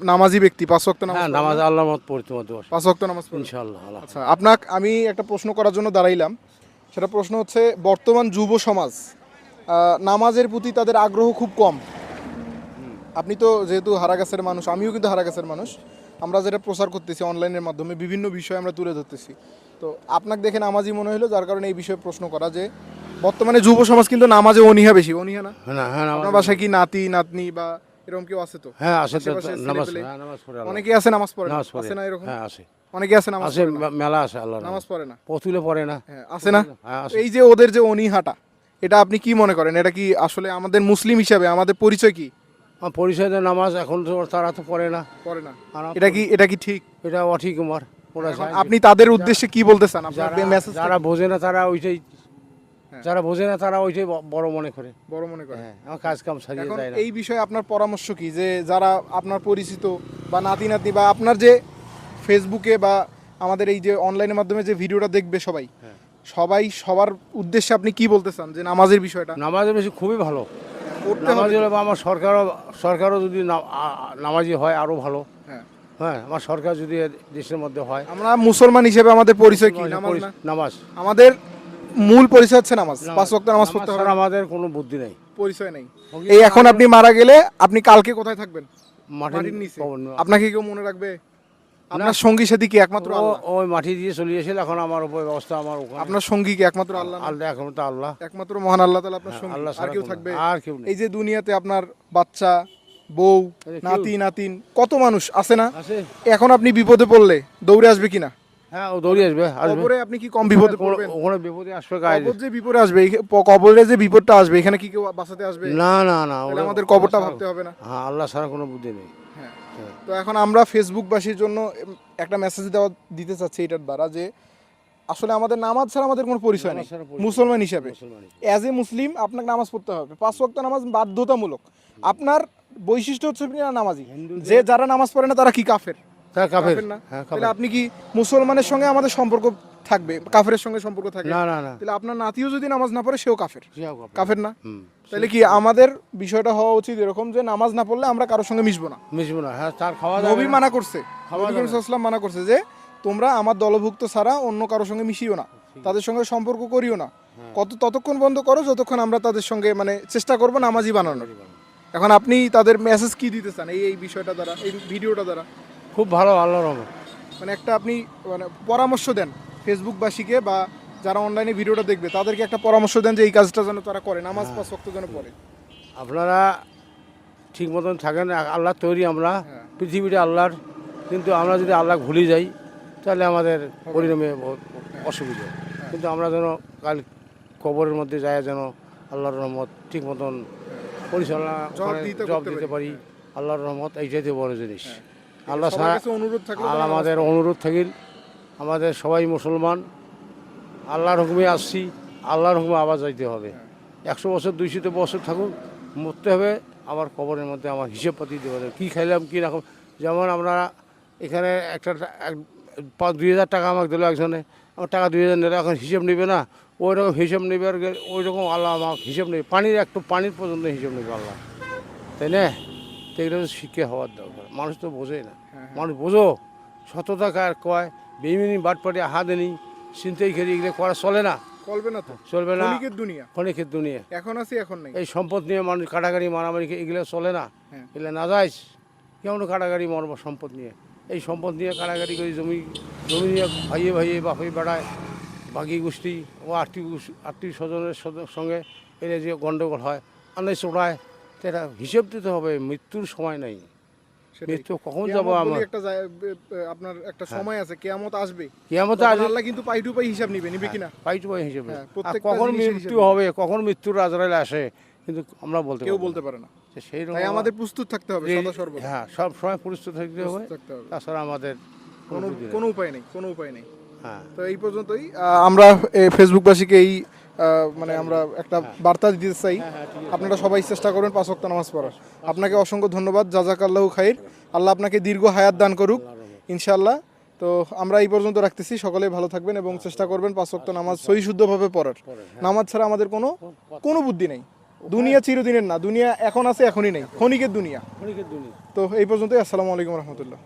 নামাজি ব্যক্তি পাঁচ ওয়াক্ত নামাজ হ্যাঁ নামাজ না? আল্লাহ মত পড়তে মতো পাঁচ ওয়াক্ত নামাজ পড়েন ইনশাল্লাহ আল্লাহ আচ্ছা আপনাকে আমি একটা প্রশ্ন করার জন্য দাঁড়াইলাম। সেটা প্রশ্ন হচ্ছে বর্তমান যুব সমাজ আহ, নামাজের প্রতি তাদের আগ্রহ খুব কম। আপনি তো যেহেতু হারাগাছের মানুষ আমিও কিন্তু হারাগাছের মানুষ। আমরা যেটা প্রচার করতেছি অনলাইনের মাধ্যমে বিভিন্ন বিষয় আমরা তুলে ধরতেছি। তো আপনাকে দেখে নামাজি মনে হলো যার কারণে এই বিষয়ে প্রশ্ন করা যে বর্তমানে যুব সমাজ কিন্তু নামাজে অনীহা বেশি। অনীহা না? হ্যাঁ হ্যাঁ আপনার বাসায় কি নাতি নাতনি বা এরকম কেউ আছে তো? হ্যাঁ আছে তো আশেপাশে নামাজ ছেলেপেলে? হ্যাঁ নামাজ পড়ে আল্লাহ। অনেকেই আছে নামাজ পড়ে না? নামাজ পড়ে। আছে না এরকম? হ্যাঁ আছে। অনেকে আছে নামাজ আছে পড়ে না? মে- মেলা আছে আল্লাহ নামাজ পড়ে না? পতুলে পড়ে না। হ্যাঁ আছে না? হ্যাঁ আছে। এই যে ওদের যে অনীহাটা এটা আপনি কি মনে করেন? এটা কি আসলে আমাদের মুসলিম হিসাবে আমাদের পরিচয় কি? আমার পরিচয় তো নামাজ এখন তো তারা তো পড়ে না। পড়ে না। আর এটা কি এটা কি ঠিক? এটা অঠিক আমার ওরা এখন চায় আপনি তাদের উদ্দেশ্যে কি বলতে চান? আপনার যারা- মেসেজ যারা বোঝে না তারা ওইটাই। যারা বোঝে না তারা ওইটাই বড় মনে করে। বড় মনে করে। হ্যাঁ আমার কাজ কাম সারিয়ে এখন যায় না। এই বিষয়ে আপনার পরামর্শ কি? যে যারা আপনার পরিচিত বা নাতি নাতি বা আপনার যে ফেসবুকে বা আমাদের এই যে অনলাইনের মাধ্যমে যে ভিডিওটা দেখবে সবাই হ্যাঁ। সবাই সবার উদ্দেশ্যে আপনি কি বলতে চান যে নামাজের বিষয়টা? নামাজের বেশি খুবই ভালো। নামাজ হলে বা আমার সরকারও সরকারও যদি নামাজি হয় আরও ভালো। হ্যাঁ। হ্যাঁ আমার সরকার যদি দেশের মধ্যে হয়। আমরা মুসলমান হিসেবে আমাদের পরিচয় কি? নামাজ। আমাদের মূল পরিচয় হচ্ছে নামাজ। পাঁচ ওয়াক্ত নামাজ পড়তে হবে। আমাদের কোনো বুদ্ধি নাই। পরিচয় নেই। এই এখন আপনি মারা গেলে আপনি কালকে কোথায় থাকবেন? মাটির নিচে। আপনাকে কেউ মনে রাখবে? আপনার সঙ্গী সাথী কি একমাত্র আল্লাহ। ওই মাটি দিয়ে চলে এসেছিল এখন আমার উপর ব্যবস্থা আমার ওখানে। আপনার সঙ্গী কি একমাত্র আল্লাহ আল্লাহ এখন তো আল্লাহ। একমাত্র মহান আল্লাহ তাআলা আপনার সঙ্গী। আল্লাহ আর কেউ থাকবে? আর কেউ এই যে দুনিয়াতে আপনার বাচ্চা বউ নাতি নাতিন কত মানুষ আছে না? এখন আপনি বিপদে পড়লে দৌড়ে আসবে কিনা? হ্যাঁ ও দৌড়ে আসবে আসবে। কবরে আপনি কি কম বিপদে ওখানে- পড়বেন? ওখানে বিপদে আসবে গায়ে কবর যে বিপদে আসবে এই- প- কবরে যে বিপদটা আসবে এখানে কি কেউ বাঁচাতে আসবে? না না না আমাদের কবরটা ভাবতে হবে না। হ্যাঁ আল্লাহ ছাড়া কোনো বুদ্ধি নেই। হ্যাঁ। তো এখন আমরা ফেসবুকবাসীর জন্য একটা মেসেজ দেওয়া দিতে চাচ্ছি এটার দ্বারা যে আসলে আমাদের নামাজ ছাড়া আমাদের কোনো পরিচয় নেই। মুসলমান হিসাবে। অ্যাজ এ মুসলিম আপনাকে নামাজ পড়তে হবে। পাঁচ ওয়াক্ত নামাজ বাধ্যতামূলক। আপনার বৈশিষ্ট্য হচ্ছে আপনি না নামাজি। যে যারা নামাজ পড়ে না তারা কি কাফের? তার কাফের। কাফের না? হ্যাঁ তাহলে আপনি কি মুসলমানের সঙ্গে আমাদের সম্পর্ক থাকবে? কাফেরের সঙ্গে সম্পর্ক থাকবে? না না না। তাহলে আপনার নাতিও যদি নামাজ না পড়ে সেও কাফের। সেও কাফের। কাফের না? হুম। তাহলে কি আমাদের বিষয়টা হওয়া উচিত এরকম যে নামাজ না পড়লে আমরা কারোর সঙ্গে মিশবো না? মিশবো না। হ্যাঁ তার খাওয়া যাবে নবী মানা করছে। খাওয়া নবী করিম সাল্লাল্লাহু মানা করছে যে তোমরা আমার দলভুক্ত ছাড়া অন্য কারোর সঙ্গে মিশিও না। তাদের সঙ্গে সম্পর্ক করিও না। হ্যাঁ। কত ততক্ষণ বন্ধ করো যতক্ষণ আমরা তাদের সঙ্গে মানে চেষ্টা করব নামাজি বানানোর। এখন আপনি তাদের মেসেজ কি দিতে চান? এই এই বিষয়টা দ্বারা এই ভিডিওটা দ্বারা। খুব ভালো আল্লাহর রহমত। মানে একটা আপনি মানে পরামর্শ দেন ফেসবুকবাসীকে বা যারা অনলাইনে ভিডিওটা দেখবে তাদেরকে একটা পরামর্শ দেন যে এই কাজটা যেন তারা করে নামাজ হ্যাঁ। পাঁচ ওয়াক্ত যেন পড়ে। আপনারা ঠিক মতন থাকেন আল্লাহ তৈরি আমরা হ্যাঁ। পৃথিবীটা আল্লাহর কিন্তু আমরা যদি আল্লাহ ভুলে যাই তাহলে আমাদের পরিণামে বহুত অসুবিধা। কিন্তু আমরা যেন কাল কবরের মধ্যে যায় যেন আল্লাহর রহমত ঠিক মতন পরিচালনা জবাব দিতে পারি। পারি আল্লাহর রহমত এইটাই বড় জিনিস। আল্লাহ অনুরোধ থাকল আর আমাদের অনুরোধ থাকিল আমাদের সবাই মুসলমান। আল্লাহর হুকুমে আসছি আল্লাহর হুকুমে আবার যাইতে হবে। একশো বছর দুইশো বছর থাকুক মরতে হবে। আমার কবরের মধ্যে আমার হিসেব পাতি দিতে হবে। কী খাইলাম কী রকম যেমন আমরা এখানে একটা এক- পাঁচ দুই হাজার টাকা আমাকে দিল একজনে। আমার টাকা দুই হাজার নিলে এখন হিসেব নেবে না। ওই রকম হিসেব নেবে আর ওই রকম আল্লাহ আমাকে হিসেব নেবে। পানির একটু পানির পর্যন্ত হিসেব নেবে আল্লাহ। তাই না? তো এগুলো শিক্ষা হওয়ার দরকার। মানুষ তো বোঝে না। মানুষ বোঝো সততা কার কয়? বেমিনি বাটপাটি হাতেনি চিন্তাই খেলি এগুলো করা চলে না। চলবে না তো। চলবে না। ক্ষণিকের দুনিয়া। ক্ষণিকের দুনিয়া। এখন আছে এখন নেই। এই সম্পদ নিয়ে মানুষ কাটাকাটি মারামারি এগুলো চলে না। হ্যাঁ। এগুলো না যায় কেমন কাটাকাটি মরবো সম্পদ নিয়ে? এই সম্পদ নিয়ে কাটাকাটি করে জমি জমি নিয়ে ভাইয়ে ভাইয়ে বাপে বেড়ায় বাকি গোষ্ঠী ও আর্থিক আত্মীয় স্বজনের সঙ্গে এরা যে গণ্ডগোল হয় আনে চড়ায় তো এটা হিসেব দিতে হবে মৃত্যুর সময় নেই। মৃত্যু কখন কিয়ামত যাব আমরা? একটা আপনার একটা সময় আছে কেয়ামত আসবে। কেমন তখন আল্লাহ কিন্তু পাই টু পাই হিসাব নিবে নিবে কিনা? পাই টু পাই হিসেবে হ্যাঁ, কখন মৃত্যু হবে কখন মৃত্যুর আজরাইল আসে কিন্তু আমরা বলতে কেউ বলতে পারে না। সেই রকম তাই আমাদের প্রস্তুত থাকতে হবে সদা সর্বদা হ্যাঁ সব সময় প্রস্তুত থাকতে হবে। তাছাড়া আমাদের কোনো কোনো উপায় নেই কোনো উপায় নেই। হ্যাঁ। তো এই পর্যন্তই আমরা ফেসবুকবাসীকে এই মানে আমরা একটা বার্তা দিতে চাই। আপনারা সবাই চেষ্টা করবেন পাঁচ ওয়াক্ত নামাজ পড়ার। আপনাকে অসংখ্য ধন্যবাদ। জাজাকাল্লাহ খাইর। আল্লাহ আপনাকে দীর্ঘ হায়াত দান করুক ইনশাআল্লাহ। তো আমরা এই পর্যন্ত রাখতেছি। সকলেই ভালো থাকবেন এবং চেষ্টা করবেন পাঁচ ওয়াক্ত নামাজ সহি শুদ্ধভাবে পড়ার। নামাজ ছাড়া আমাদের কোনো কোনো বুদ্ধি নেই। দুনিয়া চিরদিনের না। দুনিয়া এখন আছে এখনই নেই। ক্ষণিকের দুনিয়া। তো এই পর্যন্তই। আসসালামু আলাইকুম রহমতুল্লাহ।